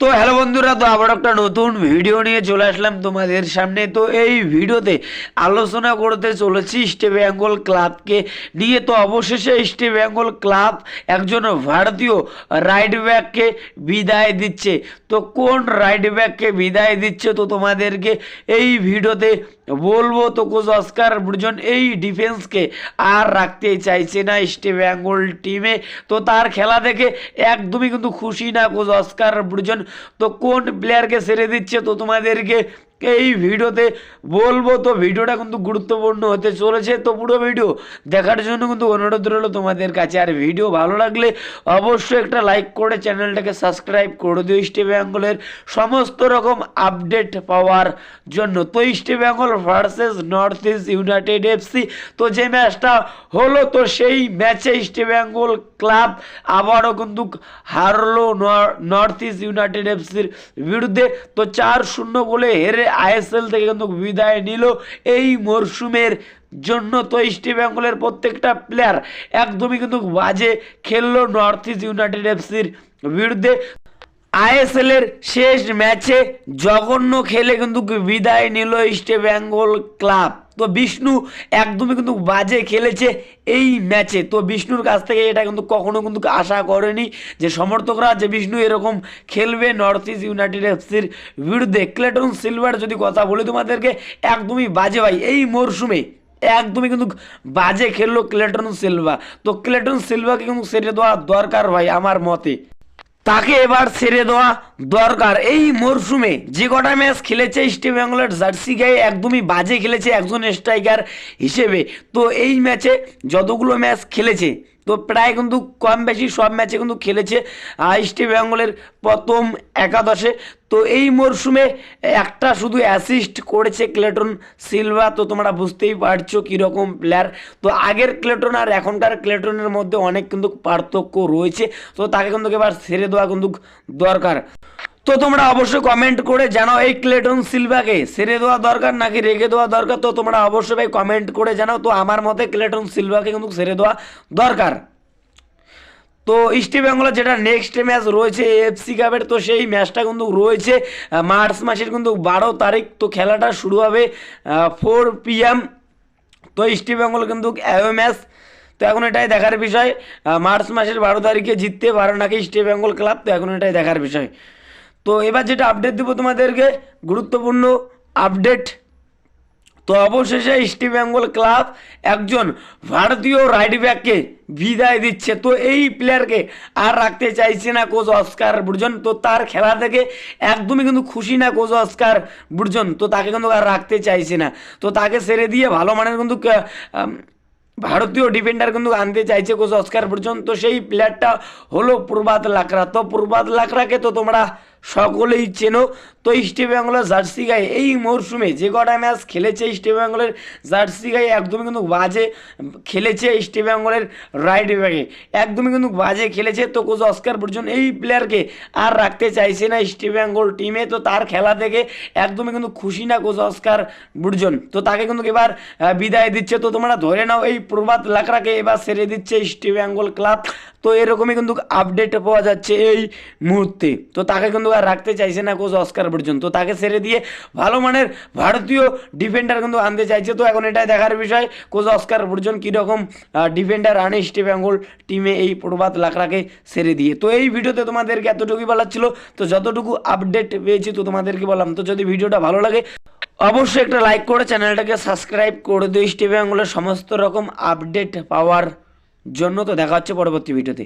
তো হ্যালো বন্ধুরা, তো আবার একটা নতুন ভিডিও নিয়ে চলে আসলাম তোমাদের সামনে। তো এই ভিডিওতে আলোচনা করতে চলেছি ইস্ট বেঙ্গল ক্লাবকে নিয়ে। তো অবশেষে ইস্ট বেঙ্গল ক্লাব একজন ভারতীয় রাইড ব্যাককে বিদায় দিচ্ছে। তো কোন রাইড ব্যাককে বিদায় দিচ্ছে, তো তোমাদেরকে এই ভিডিওতে বলব তো কোচ অস্কার ব্রুজন এই ডিফেন্সকে আর রাখতে চাইছে না ইস্ট বেঙ্গল টিমে তো তার খেলা দেখে একদমই কিন্তু খুশি না কোচ অস্কার ব্রুজন তো কোন প্লেয়ারকে সেরে দিচ্ছে তো তোমাদেরকে এই ভিডিওতে বলব, তো ভিডিওটা কিন্তু গুরুত্বপূর্ণ হতে চলেছে। তো পুরো ভিডিও দেখার জন্য কিন্তু অনুরোধ রইল তোমাদের কাছে। আর ভিডিও ভালো লাগলে অবশ্যই একটা লাইক করে চ্যানেলটাকে সাবস্ক্রাইব করে দিও ইস্ট বেঙ্গলের সমস্ত রকম আপডেট পাওয়ার জন্য। তো east Bengal versus north east united FC তো যে ম্যাচটা হলো, তো সেই ম্যাচে ইস্ট বেঙ্গল ক্লাব আবারও কিন্তু হারলো নর্থ ইস্ট ইউনাইটেড এফসির বিরুদ্ধে। তো চার শূন্য বলে হেরে আইএসএল থেকে কিন্তু বিদায় নিল এই মরশুমের জন্য তো ইস্ট বেঙ্গলের প্রত্যেকটা প্লেয়ার একদমই কিন্তু বাজে খেললো নর্থ ইস্ট ইউনাইটেড এফসির বিরুদ্ধে। আইএসএল এর শেষ ম্যাচে জঘন্য খেলে কিন্তু বিদায় নিল ইস্ট বেঙ্গল ক্লাব। তো বিষ্ণু একদমই কিন্তু বাজে খেলেছে এই ম্যাচে। তো বিষ্ণুর কাছ থেকে এটা কিন্তু কখনো কিন্তু আশা করেনি যে সমর্থকরা যে বিষ্ণু এরকম খেলবে নর্থ ইস্ট ইউনাইটেড এফসির বিরুদ্ধে। ক্লেটন সিলভার যদি কথা বলি তোমাদেরকে, একদমই বাজে ভাই। এই মরশুমে একদমই কিন্তু বাজে খেললো ক্লেটন সিলভা তো ক্লেটন সিলভাকে কিন্তু সেরে দেওয়া দরকার ভাই আমার মতে। তাকে এবার ছেড়ে দেওয়া দরকার। এই মরশুমে যে কটা ম্যাচ খেলেছে ইস্ট বেঙ্গলের জার্সি গায়ে, একদমই বাজে খেলেছে একজন স্ট্রাইকার হিসেবে। তো এই ম্যাচে যতগুলো ম্যাচ খেলেছে তো প্রায় কিন্তু কম বেশি সব ম্যাচে কিন্তু খেলেছে ইস্ট বেঙ্গলের প্রথম একাদশে। তো এই মরশুমে একটা শুধু অ্যাসিস্ট করেছে ক্লেটন সিলভা, তো তোমরা বুঝতেই পারছ কীরকম প্লেয়ার তো আগের ক্লেটন আর এখনকার ক্লেটনের মধ্যে অনেক কিন্তু পার্থক্য রয়েছে, তো তাকে কিন্তু এবার ছেড়ে দেওয়া কিন্তু দরকার। তো তোমরা অবশ্যই কমেন্ট করে জানাও, এই ক্লেটন সিলভাকে সেরে দেওয়া দরকার নাকি রেখে দেওয়া দরকার? তো তোমরা অবশ্যই ভাই কমেন্ট করে জানাও, তো আমার মতে ক্লেটন সিলভাকে কিন্তু সেরে দেওয়া দরকার। তো ইস্ট বেঙ্গলের যেটা নেক্সট ম্যাচ রয়েছে এফসি কাপের তো সেই ম্যাচটা কিন্তু রয়েছে মার্চ মাসের কিন্তু বারো তারিখ। তো খেলাটা শুরু হবে ফোর পিএম তো ইস্ট বেঙ্গল কিন্তু অ্যাওয়ে ম্যাচ তো এখন এটাই দেখার বিষয় মার্চ মাসের বারো তারিখে জিততে পারে নাকি ইস্ট বেঙ্গল ক্লাব তো এখন এটাই দেখার বিষয়। তো এবার যেটা আপডেট দেবো তোমাদেরকে, গুরুত্বপূর্ণ আপডেট তো অবশেষে ইস্ট বেঙ্গল ক্লাব একজন ভারতীয় রাইট ব্যাককে বিদায় দিচ্ছে। তো এই প্লেয়ারকে আর রাখতে চাইছে না কোচ অস্কার বুর্জন। তো তার খেলা থেকে একদমই কিন্তু খুশি না কোচ অস্কার বুর্জন। তো তাকে কিন্তু আর রাখতে চাইছে না। তো তাকে ছেড়ে দিয়ে ভালো মানের কিন্তু ভারতীয় ডিফেন্ডার কিন্তু আনতে চাইছে কোচ অস্কার বুর্জন। তো সেই প্লেয়ারটা হলো প্রবাদ লাকড়া। তো প্রভাত লাকড়াকে তো তোমরা সকলেই চেনো। তো ইস্ট বেঙ্গলের জার্সি গায়ে এই মরশুমে যে কটা ম্যাচ খেলেছে ইস্ট বেঙ্গলের জার্সি গায়ে একদমই কিন্তু বাজে খেলেছে ইস্ট বেঙ্গলের রাইট ব্যাগে একদমই কিন্তু বাজে খেলেছে। তো কোচ অস্কার পর্যন্ত এই প্লেয়ারকে আর রাখতে চাইছে না ইস্ট বেঙ্গল টিমে তো তার খেলা থেকে একদমই কিন্তু খুশি না কোচ অস্কার বুর্জন। তো তাকে কিন্তু এবার বিদায় দিচ্ছে। তো তোমরা ধরে নাও এই প্রভাত লাকড়াকে এবার সেরে দিচ্ছে ইস্ট বেঙ্গল ক্লাব তো এরকমই কিন্তু আপডেট পাওয়া যাচ্ছে এই মুহূর্তে। তো তাকে কিন্তু আর রাখতে চাইছে না কোচ অস্কার পর্যন্ত তো তাকে ছেড়ে দিয়ে ভালো মানের ভারতীয় ডিফেন্ডার কিন্তু আনতে চাইছে। তো এখন এটাই দেখার বিষয়, কোচ অস্কার পর্যন্ত কীরকম ডিফেন্ডার আনে ইস্ট বেঙ্গল টিমে এই প্রভাত লাকড়াকে ছেড়ে দিয়ে। তো এই ভিডিওতে তোমাদেরকে এতটুকুই বলার ছিল। তো যতটুকু আপডেট পেয়েছি তো তোমাদেরকে বললাম। তো যদি ভিডিওটা ভালো লাগে, অবশ্যই একটা লাইক করে চ্যানেলটাকে সাবস্ক্রাইব করে দিও। ইস্ট বেঙ্গলের সমস্ত রকম আপডেট পাওয়ার জন্য তো দেখা হচ্ছে পরবর্তী ভিডিওতে।